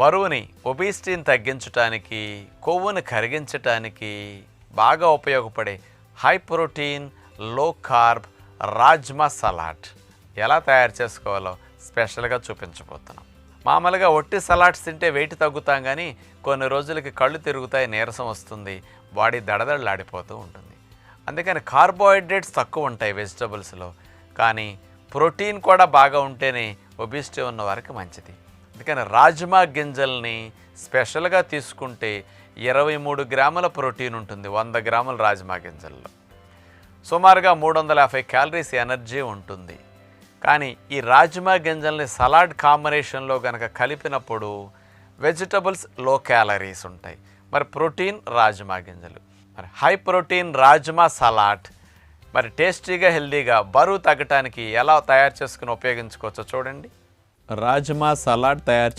బరువుని ఒబీసిటీని తగ్గించటానికి కొవ్వుని కరిగించటానికి బాగా ఉపయోగపడే high protein low carb rajma salad ఎలా తయారు చేసుకోవాలో స్పెషల్గా చూపించబోతున్నాం. మామూలుగా ఒట్టి సలాడ్స్ తింటే వెయిట్ తగ్గుతాం కానీ కొన్ని రోజులకి కళ్ళు తిరుగుతాయి నీరసం వస్తుంది బాడీ దడదడలాడిపోతూ ఉంటుంది. అందుకని కార్బోహైడ్రేట్స్ తక్కువ ఉంటాయి వెజిటబుల్స్లో కానీ ప్రోటీన్ కూడా బాగా ఉంటేనే ఒబిసిటీ ఉన్న వారికి మంచిది. అందుకని రాజ్మా గింజల్ని స్పెషల్గా తీసుకుంటే ఇరవై మూడు గ్రాముల ప్రోటీన్ ఉంటుంది వంద గ్రాముల రాజ్మా గింజల్లో. సుమారుగా మూడు వందల యాభై క్యాలరీస్ ఎనర్జీ ఉంటుంది. కానీ ఈ రాజ్మా గింజల్ని సలాడ్ కాంబినేషన్లో కనుక కలిపినప్పుడు వెజిటబుల్స్లో క్యాలరీస్ ఉంటాయి. మరి ప్రోటీన్ రాజ్మా గింజలు. మరి హై ప్రోటీన్ రాజ్మా సలాడ్ మరి టేస్టీగా హెల్దీగా బరువు తగ్గటానికి ఎలా తయారు చేసుకుని ఉపయోగించుకోవచ్చో చూడండి. రాజ్మా సలాడ్ తయారు